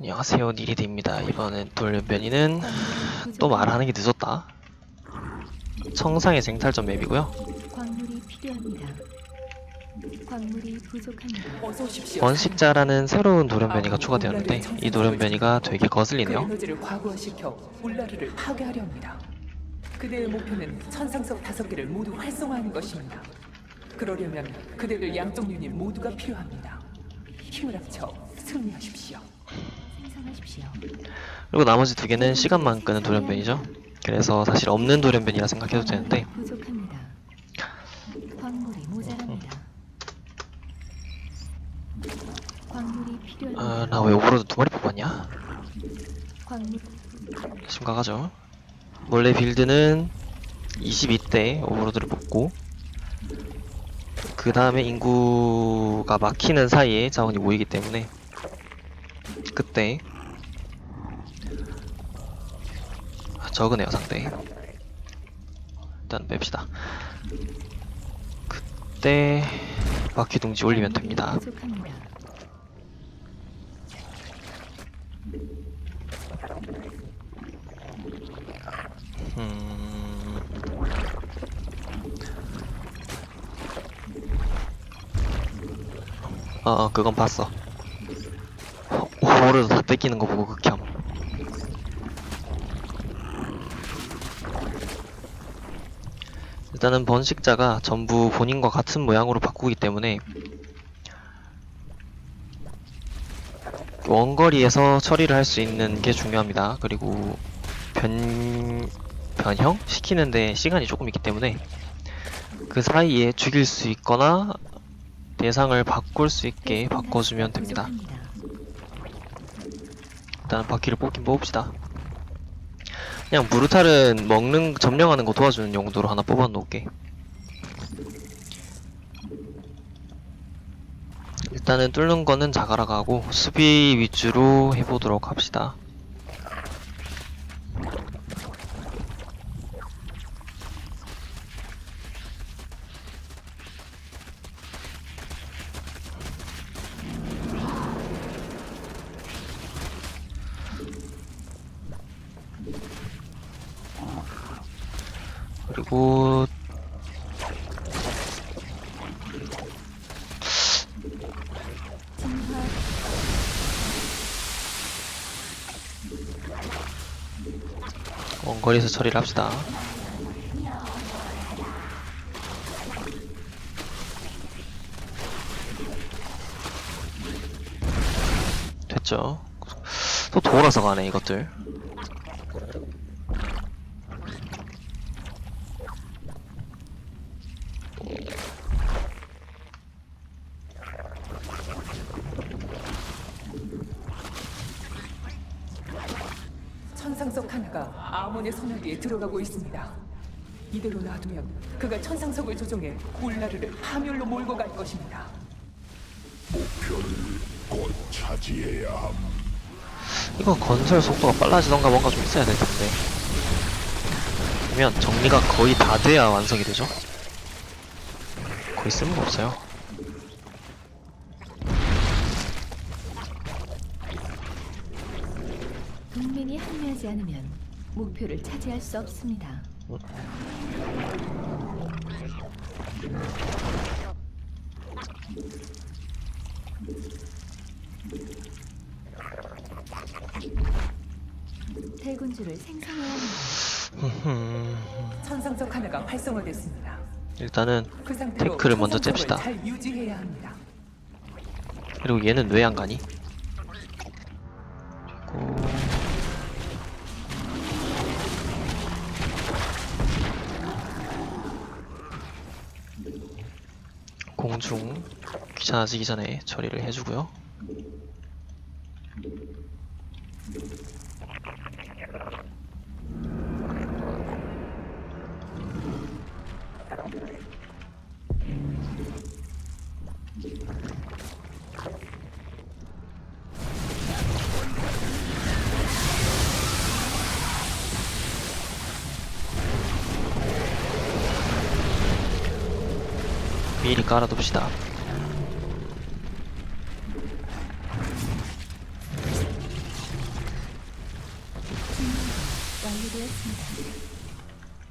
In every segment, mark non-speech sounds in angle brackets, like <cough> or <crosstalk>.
안녕하세요 니리드입니다 이번엔 돌 변이는 또 말하는 게 늦었다 청상의 쟁탈전 맵이고요 광물이 필요합니다. 광물이 부족합니다. 어서 오십시오. 원식자라는 새로운 돌연변이가 추가되었는데 이 돌연변이가 되게 그 거슬리네요 에너지를 과부하시켜 울라르를 파괴하려 합니다. 그대의 목표는 천상석 다섯 개를 모두 활성화하는 것입니다. 그러려면 그대를 양쪽 유닛 모두가 필요합니다. 힘을 합쳐 승리하십시오. 그리고 나머지 두 개는 시간만 끄는 돌연변이죠. 그래서 사실 없는 돌연변이라 생각해도 되는데. 아, 나 왜 오버로드 두 마리 뽑았냐? 심각하죠. 원래 빌드는 22대 오버로드를 뽑고 그 다음에 인구가 막히는 사이에 자원이 모이기 때문에 그때 적으네요 상대 일단 뺍시다 그때 바퀴둥지 올리면 됩니다. 음... 어, 어, 그건 봤어. 오버로드 다 뺏기는 거 보고 일단은 번식자가 전부 본인과 같은 모양으로 바꾸기 때문에 원거리에서 처리를 할 수 있는 게 중요합니다. 그리고 변 변형 시키는데 시간이 조금 있기 때문에 그 사이에 죽일 수 있거나 대상을 바꿀 수 있게 바꿔주면 됩니다. 일단 바퀴를 뽑긴 뽑읍시다. 그냥 무르탈은 먹는 점령하는 거 도와주는 용도로 하나 뽑아 놓을게. 일단은 뚫는 거는 자가라가 하고 수비 위주로 해보도록 합시다. 그리고 원거리에서 처리를 합시다. 됐죠. 또 돌아서 가네 이것들. 천상석 하나가 아몬의 손아귀에 들어가고 있습니다. 이대로 놔두면 그가 천상석을 조종해 울라르를 파멸로 몰고 갈 것입니다. 곧 차지해야 함. 이거 건설 속도가 빨라지던가 뭔가 좀 있어야 될 텐데. 그러면 정리가 거의 다 돼야 완성이 되죠. 거의 쓸모가 없어요. 동맹이 합류하지 않으면 목표를 차지할 수 없습니다. 대군주를 생성해야 합니다. 천상석 하나가 활성화됐습니다. 일단은 그 상태로 테크를 먼저 천상석을 잽시다. 잘 유지해야 합니다. 그리고 얘는 왜 안 가니? 공중 귀찮아지기 전에 처리를 해주고요. 미리 깔아둡시다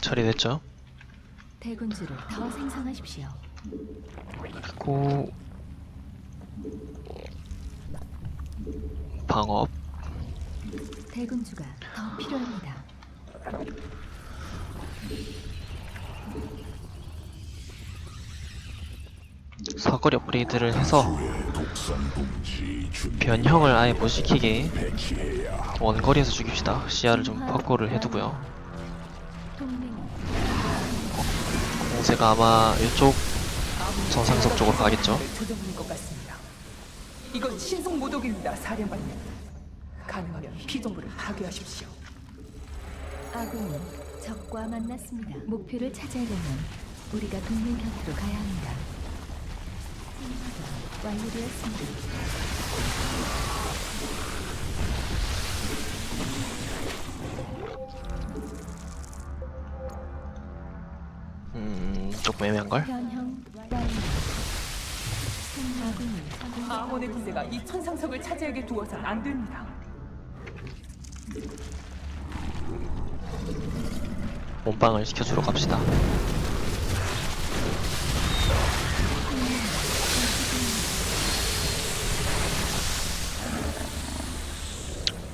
처리됐죠 대군지를 더 생산하십시오. 그리고 방업 대군주가 더 필요합니다. 사거리 업그레이드를 해서 변형을 아예 못 시키게. 원거리에서 죽입시다. 시야를 좀 확보를 해두고요. 공세가 아마 이쪽 정상석 쪽으로 가겠죠? 조정인 것 같습니다. 이건 신속 모독입니다, 사령관님. 가능하면 피동부를 파괴하십시오. 아군은 적과 만났습니다. 목표를 차지하려면 우리가 동맹 곁으로 가야 합니다. 완료되었습니다. 음, 조금 애매한걸? 변형 완료. 아군이 아몬의 군대가 이 천상석을 차지하게 두어선 안 됩니다. 몸빵을 시켜주러 갑시다.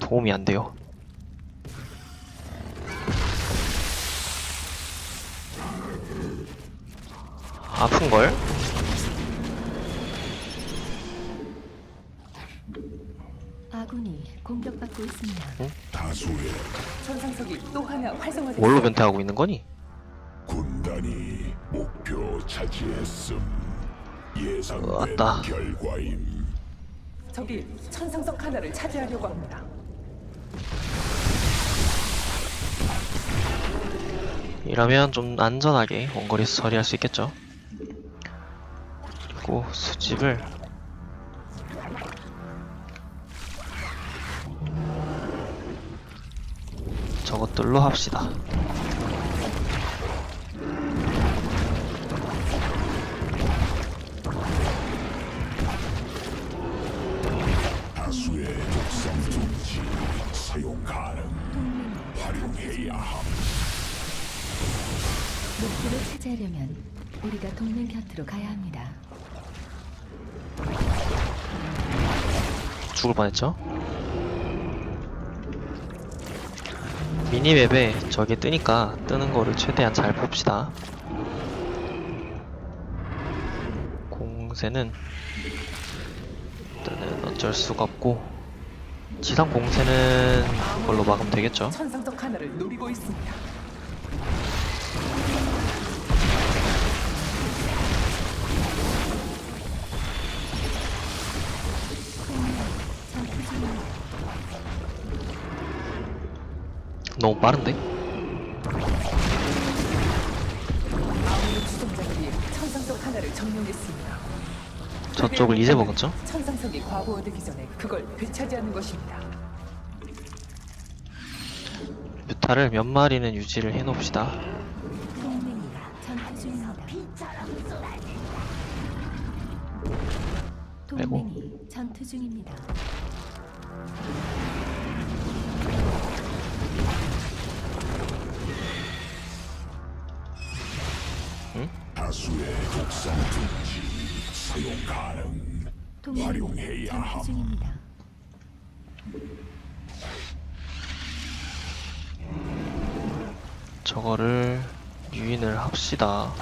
도움이 안 돼요. 아픈걸? 아군이 공격받고 있습니다. 다수의 천상석이 또 하나 활성화됐습니다. 뭘로 변태하고 있는 거니? 군단이 목표 차지했음. 예상된 왔다. 결과임. 적이 천상석 하나를 차지하려고 합니다. 이러면 좀 안전하게 원거리에서 처리할 수 있겠죠. 그리고 수집을 저것들로 합시다. 사용 가능. 활용해야 함. 목표를 차지하려면 우리가 동맹 곁으로 가야 합니다. 죽을 뻔했죠. 미니맵에 저게 뜨니까 뜨는 거를 최대한 잘 봅시다. 공세는 일단은 어쩔 수가 없고 지상 공세는 그걸로 막으면 되겠죠. 천상석 하나를 노리고 있습니다. 너무 빠른데? 아몬의 추종자들이 천상석 하나를 점령했습니다. 저쪽을 이제 먹었죠? 천상석이 과부하되기 전에 그걸 되찾이하는 것입니다. 뮤타를 몇 마리는 유지를 해놓읍시다. 동맹이 전투 중입니다. 동맹이 전투 중입니다. 독성 둥지 사용 가능. 활용해야 함. 중입니다. 저거를 유인을 합시다.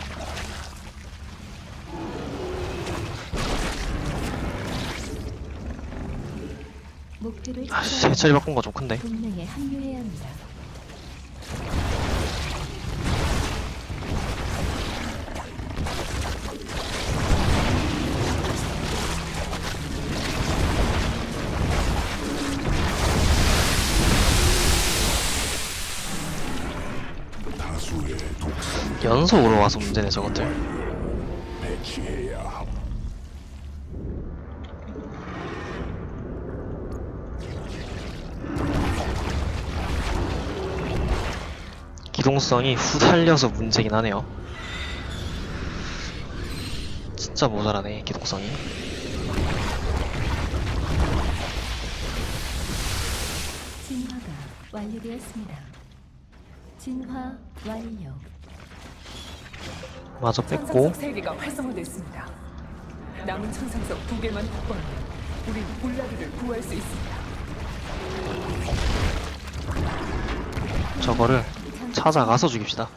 목표를 아씨, 차지하려면 해처리 바꾼 거 좀 큰데? 동맹에 합류해야 합니다. 연속으로 와서 문제네, 저것들. 기동성이 후달려서 문제긴 하네요. 진짜 모자라네, 기동성이. 완료되었습니다. 진화 완료. 마저 뺐고 천상석 세 개가 활성화됐습니다. 남은 천상석 두 개만 확보하면 우린 울라리를 구할 수 있습니다. 저거를 찾아가서 죽입시다.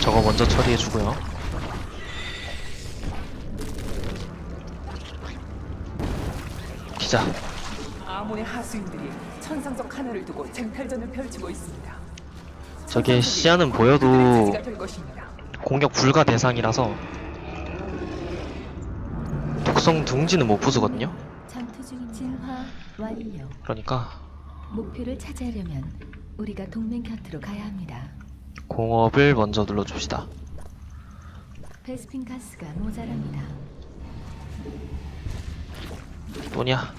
저거 먼저 처리해주고요. 기자, 아몬의 하수인들이 천상석 하나를 두고 쟁탈전을 펼치고 있습니다. 저게 시야는 보여도 그들의 차지가 될 것입니다. 공격 불가 대상이라서 독성 둥지는 못 부수거든요. 전투 중인 진화 완료. 그러니까 목표를 차지하려면 우리가 동맹 곁으로 가야 합니다. 공업을 먼저 눌러줍시다. 베스핀 가스가 모자랍니다. 또냐?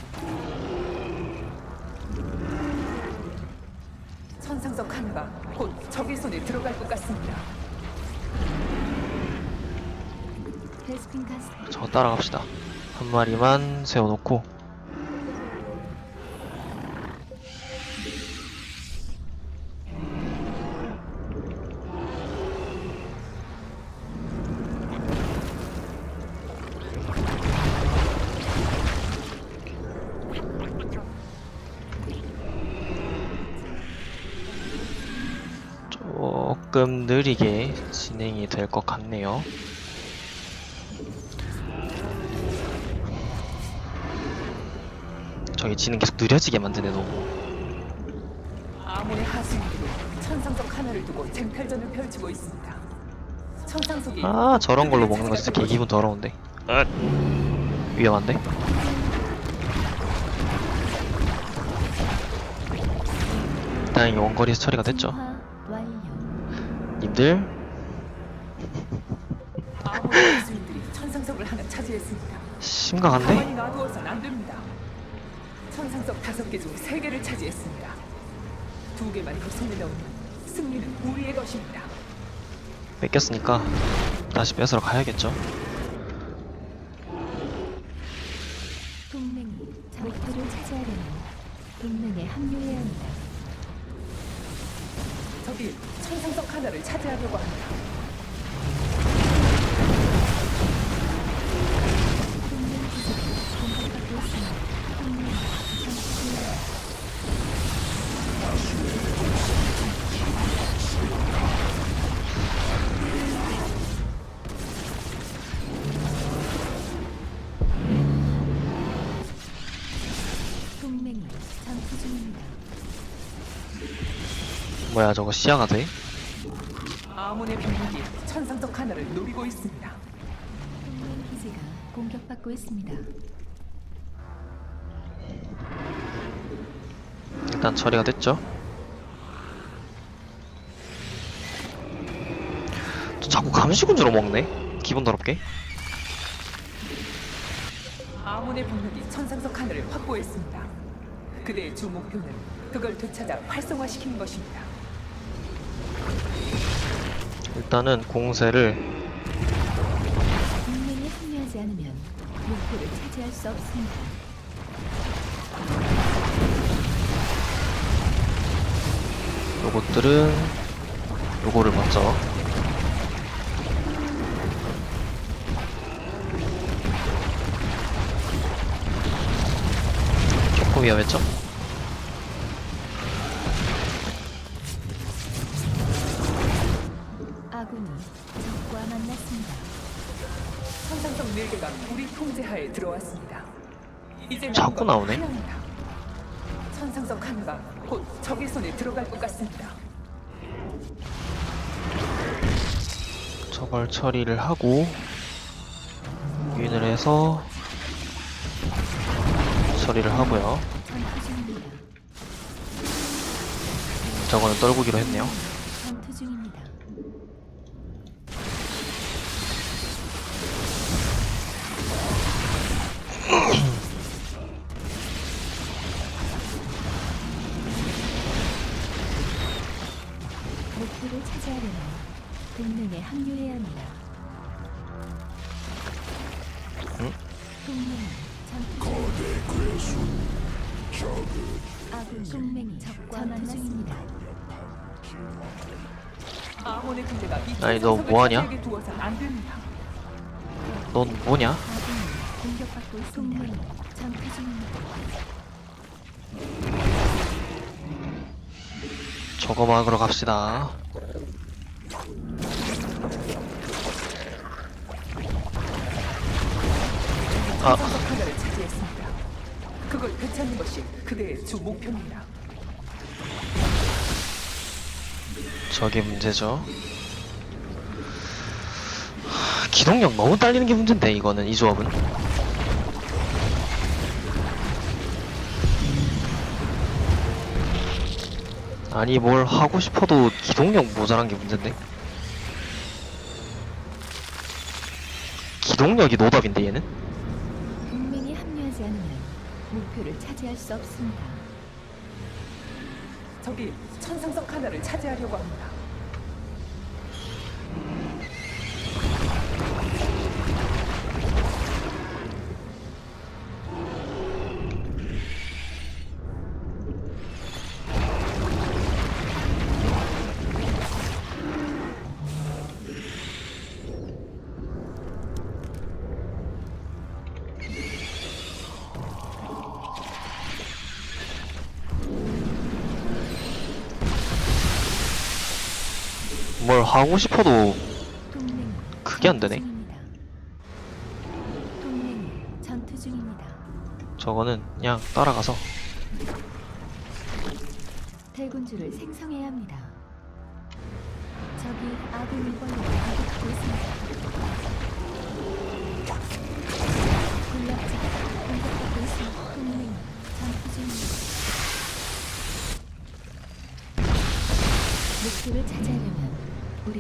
천상석 하나가 곧 적의 손에 들어갈 것 같습니다. 베스핀 가스 저 따라갑시다. 한 마리만 세워놓고 조금 느리게 진행이 될 것 같네요. 저기 지는 계속 느려지게 만드네 너무. 아몬의 하수인들이 천상석 하나를 두고 쟁탈전을 펼치고 있습니다. 천상석이 아 저런 걸로 먹는 거 진짜 개 기분 더러운데. 아, 위험한데? 다행히 원거리에서 처리가 됐죠 천상석을 하나 차지했습니다. 심각한데? 가만히 놔두어선 안 됩니다. 천상석 다섯 개 중 세 개를 차지했습니다. 두 개만 더 손에 넣으면 승리는 우리의 것입니다. 뺏겼으니까 다시 뺏으러 가야겠죠 동맹이 목표를 차지하려면 동맹에 합류해야 합니다. 적이 천상석 하나를 차지하려고 합니다. 뭐야 저거 시야가 돼? 아몬의 병력이 천상석 하나를 노리고 있습니다. 동맹 기지가 공격받고 있습니다. 일단 처리가 됐죠 저 자꾸 감시군주로 먹네 기분 더럽게 아몬의 병력이 천상석 하나를 확보했습니다. 그대의 주 목표는 그걸 되찾아 활성화시키는 것입니다. 일단은 공세를 동맹에 합류하지 않으면 목표를 차지할 수 없습니다. 요것들은 요거를 먼저 조금 위험했죠? 자꾸 나오네. 천상석 하나가 곧 적의 손에 들어갈 것 같습니다. 저걸 처리를 하고 유인을 해서 처리를 하고요. 저거는 떨구기로 했네요 만중입니다 아몬의 군대가 이 아니, 너 천상석을 뭐하냐? 차지하게 두어선 안 됩니다. 넌 뭐냐? 아군이 공격받고 있습니다. 동맹이 전투 중입니다. 저거 막으러 갑시다. 아. 천상석 하나를 차지했습니다. 그걸 되찾는 것이 그대의 주 목표입니다. 저게 문제죠. 하, 기동력 너무 딸리는 게 문제인데 이거는 이 조합은. 아니 뭘 하고 싶어도 기동력 모자란 게 문제인데. 기동력이 노답인데 얘는? 동맹이 합류하지 않으면 목표를 차지할 수 없습니다. 적이 천상석 하나를 차지하려고 합니다. 하고 싶어도 그게 안 되네. 저거는 그냥 따라가서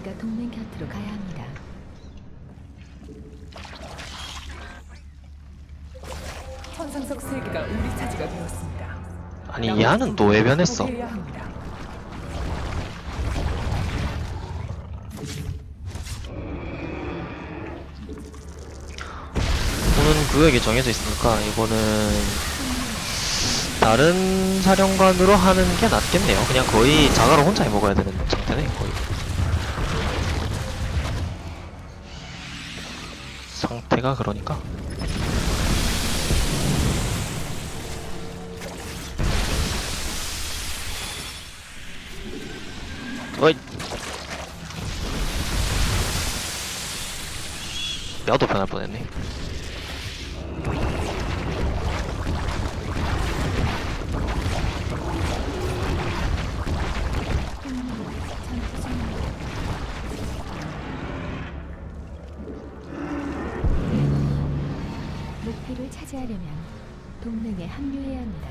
우리가 동맹 곁으로 가야 합니다. 천상석 세 개가 우리 차지가 되었습니다. 아니 얘는 또 외변했어. 포기해야 합니다. 보는 구역이 정해져 있으니까 이거는 다른 사령관으로 하는 게 낫겠네요. 그냥 거의 자가로 혼자 해먹어야 되는 상태네 거 의. 상태가 그러니까. 어이. 뼈도 변할 뻔했네. 목표를 차지하려면 동맹에 합류해야 합니다.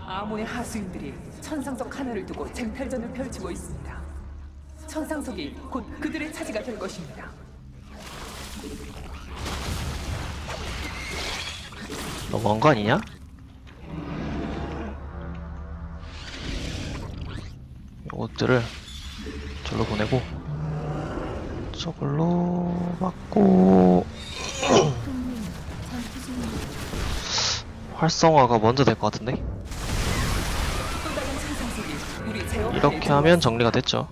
아몬의 하수인들이 천상석 하나를 두고 쟁탈전을 펼치고 있습니다. 천상석이 곧 그들의 차지가 될 것입니다. 너무한 거 아니냐? 요것들을 절로 보내고 저걸로 맞고 <clears throat> 활성화가 먼저 될 것 같은데? 이렇게 하면 정리가 됐죠.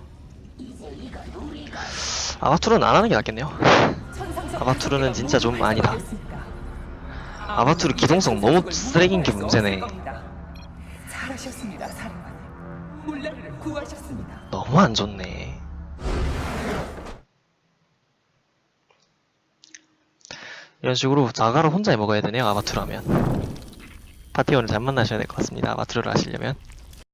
아바투르는 안 하는 게 낫겠네요. 아바투르는 진짜 좀 아니다. 아바투르 기동성 너무 쓰레기인 게 문제네. 너무 안 좋네. 이런 식으로 자가를 혼자 해 먹어야 되네요 아바투르 하면 파티원을 잘 만나셔야 될 것 같습니다. 아바투르를 하시려면